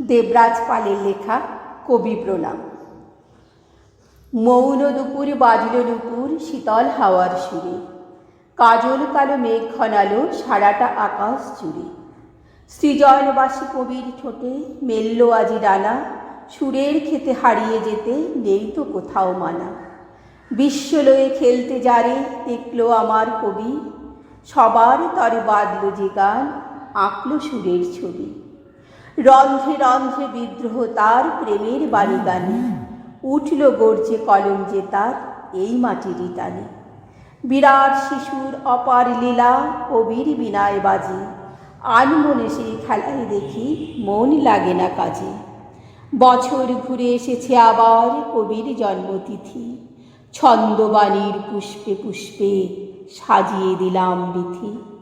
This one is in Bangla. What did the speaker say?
দেবরাজ পালের লেখা কবি প্রণাম। মৌন দুপুর, বাজল নুপুর শীতল হাওয়ার সুরে। কাজল কালো মেঘ ঘনালো সারাটা আকাশ জুড়ে। সৃজনবাসী কবির ঠোঁটে মেলল আজি ডানা। সুরের খেতে হারিয়ে যেতে নেই তো কোথাও মানা। বিশ্বলয়ে খেলতে যারে দেখল আমার কবি। সবার তরে বাদল যে গান, আঁকলো সুরের ছবি। রন্ধ্রে রন্ধ্রে বিদ্রোহ তার প্রেমের বাণী গানে উঠল গর্জে কলম যে তার, এই মাটিরই টানে বিরাট শিশুর অপার লীলা, কবির বিনায় বাজে। আনমনে সেই খেলায় দেখি মন লাগে না কাজে। বছর ঘুরে এসেছে আবার কবির জন্মতিথি। ছন্দবাণীর পুষ্পে পুষ্পে সাজিয়ে দিলাম বিথি।